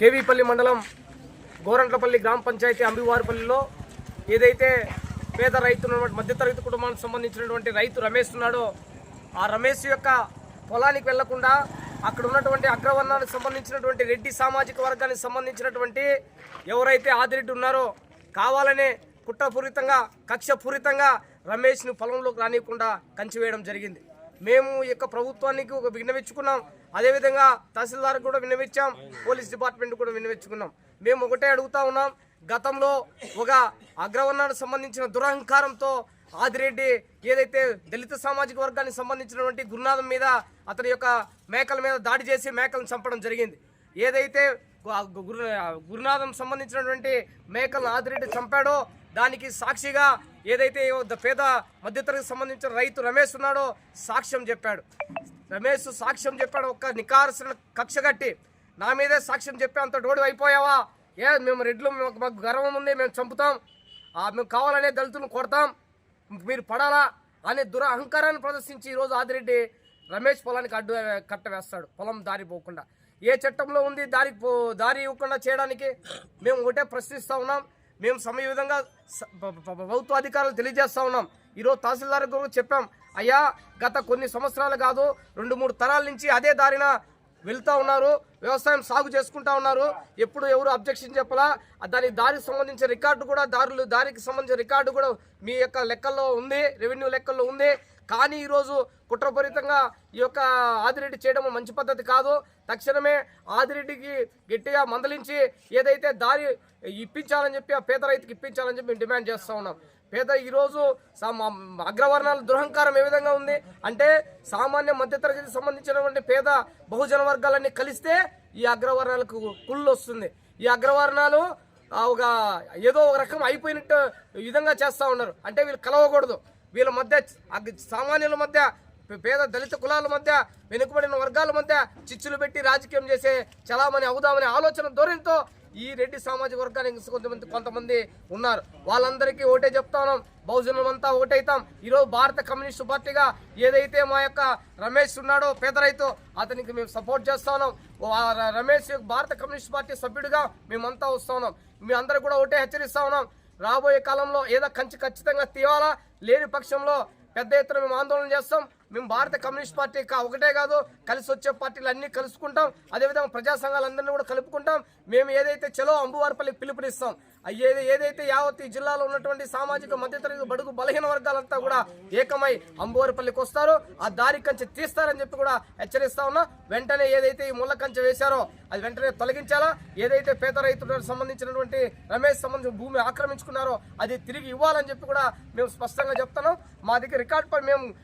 కేవీపల్లి మండలం గోరంట్లపల్లి గ్రామ పంచాయతీ అంబివారిపల్లిలో ఏదైతే పేద రైతు మధ్యతరగతి కుటుంబానికి సంబంధించినటువంటి రైతు రమేష్ ఉన్నాడో ఆ రమేష్ యొక్క పొలానికి వెళ్ళకుండా అక్కడ ఉన్నటువంటి అగ్రవర్ణానికి సంబంధించినటువంటి రెడ్డి సామాజిక వర్గానికి సంబంధించినటువంటి ఎవరైతే ఆదిరెడ్డి ఉన్నారో కావాలనే కుట్రపూరితంగా కక్షపూరితంగా రమేష్ను పొలంలోకి రానియకుండా కంచివేయడం జరిగింది. మేము యొక్క ప్రభుత్వానికి ఒక విన్నవించుకున్నాం. అదేవిధంగా తహసీల్దార్ కూడా విన్నవించాం. పోలీస్ డిపార్ట్మెంట్ కూడా విన్నవించుకున్నాం. మేము ఒకటే అడుగుతా ఉన్నాం. గతంలో ఒక అగ్రవర్ణానికి సంబంధించిన దురహంకారంతో ఆదిరెడ్డి ఏదైతే దళిత సామాజిక వర్గానికి సంబంధించినటువంటి గురునాథం మీద అతని యొక్క మేకల మీద దాడి చేసి మేకలను చంపడం జరిగింది. ఏదైతే గురు గురునాథం సంబంధించినటువంటి మేకలను ఆదిరెడ్డి చంపాడో దానికి సాక్షిగా ఏదైతే పేద మధ్యతరగతి సంబంధించిన రైతు రమేష్ ఉన్నాడో సాక్ష్యం చెప్పాడు. రమేష్ సాక్ష్యం చెప్పాడు ఒక్క నికారసిన కక్ష కట్టి నా మీదే సాక్ష్యం చెప్పే అంత డోడు అయిపోయావా? ఏ మేము రెడ్లు మాకు మాకు గర్వం ఉంది మేము చంపుతాం. ఆ, మేము కావాలనే దళితులను కొడతాం. మీరు పడాలా? అనే దుర అహంకారాన్ని ప్రదర్శించి ఈరోజు ఆదిరెడ్డి రమేష్ పొలానికి అడ్డు కట్ట వేస్తాడు. పొలం దారి పోకుండా. ఏ చట్టంలో ఉంది దారి పో దారి ఇవ్వకుండా చేయడానికి? మేము ఒకటే ప్రశ్నిస్తూ ఉన్నాం. మేము సమయ విధంగా ప్రభుత్వ అధికారులు తెలియజేస్తా ఉన్నాం. ఈరోజు తహసీల్దార్ కూడా చెప్పాం అయ్యా గత కొన్ని సంవత్సరాలు కాదు రెండు మూడు తరాల నుంచి అదే దారిన వెళ్తూ ఉన్నారు వ్యవసాయం సాగు చేసుకుంటా ఉన్నారు. ఎప్పుడు ఎవరు అబ్జెక్షన్ చెప్పలా? దాని దానికి దారికి సంబంధించిన రికార్డు కూడా దారులు దారికి సంబంధించిన రికార్డు కూడా మీ యొక్క లెక్కల్లో ఉంది రెవెన్యూ లెక్కల్లో ఉంది. కానీ ఈరోజు కుట్రపూరితంగా ఈ యొక్క ఆదిరెడ్డి చేయడం మంచి పద్ధతి కాదు. తక్షణమే ఆదిరెడ్డికి గట్టిగా మందలించి ఏదైతే దారి ఇప్పించాలని చెప్పి ఆ పేద రైతుకి ఇప్పించాలని చెప్పి మేము డిమాండ్ చేస్తూ ఉన్నాం. పేద ఈరోజు అగ్రవర్ణాల దురహంకారం ఏ విధంగా ఉంది అంటే సామాన్య మధ్యతరగతికి సంబంధించినటువంటి పేద బహుజన వర్గాలన్నీ కలిస్తే ఈ అగ్రవర్ణాలకు కుళ్ళు వస్తుంది ఈ అగ్రవర్ణాలు ఒక ఏదో ఒక రకం అయిపోయినట్టు విధంగా చేస్తూ ఉన్నారు. అంటే వీళ్ళు కలవకూడదు. వీళ్ళ మధ్య సామాన్యుల మధ్య పేద దళిత కులాల మధ్య వెనుకబడిన వర్గాల మధ్య చిచ్చులు పెట్టి రాజకీయం చేసే చలామణి అవుదామనే ఆలోచన ధోరణితో ఈ రెడ్డి సామాజిక వర్గానికి కొంతమంది కొంతమంది ఉన్నారు. వాళ్ళందరికీ ఒకటే చెప్తా ఉన్నాం బహుజనులంతా ఒకటైతాం ఈరోజు భారత కమ్యూనిస్టు పార్టీగా ఏదైతే మా యొక్క రమేష్ ఉన్నాడో పేద రైతు అతనికి మేము సపోర్ట్ చేస్తా ఉన్నాం రమేష్ భారత కమ్యూనిస్ట్ పార్టీ సభ్యుడిగా మేమంతా వస్తా ఉన్నాం మీ అందరూ కూడా ఒకటే హెచ్చరిస్తా ఉన్నాం. రాబోయే కాలంలో ఏదో కంచి ఖచ్చితంగా తీయాలా? లేని పక్షంలో పెద్ద ఎత్తున మేము ఆందోళన చేస్తాం. మేము భారత కమ్యూనిస్ట్ పార్టీ కా- ఒకటే కాదు కలిసి వచ్చే పార్టీలు అన్ని కలుసుకుంటాం. అదేవిధంగా ప్రజా సంఘాలందరినీ కూడా కలుపుకుంటాం. మేము ఏదైతే చలో అంబువారిపల్లి పిలుపునిస్తాం ఏది ఏదైతే యావత్ ఈ జిల్లాలో ఉన్నటువంటి సామాజిక మధ్యతరగతి బడుగు బలహీన వర్గాలంతా కూడా ఏకమై అంబువారిపల్లికి వస్తారు. ఆ దారి కంచె తీస్తారని చెప్పి కూడా హెచ్చరిస్తా ఉన్నా. వెంటనే ఏదైతే ఈ ముళ్ళ కంచె వేశారో అది వెంటనే తొలగించాలా? ఏదైతే పేద రైతులకు సంబంధించినటువంటి రమేష్ సంబంధించిన భూమి ఆక్రమించుకున్నారో అది తిరిగి ఇవ్వాలని చెప్పి కూడా మేము స్పష్టంగా చెప్తున్నాం. మా దగ్గర రికార్డ్ పై మేము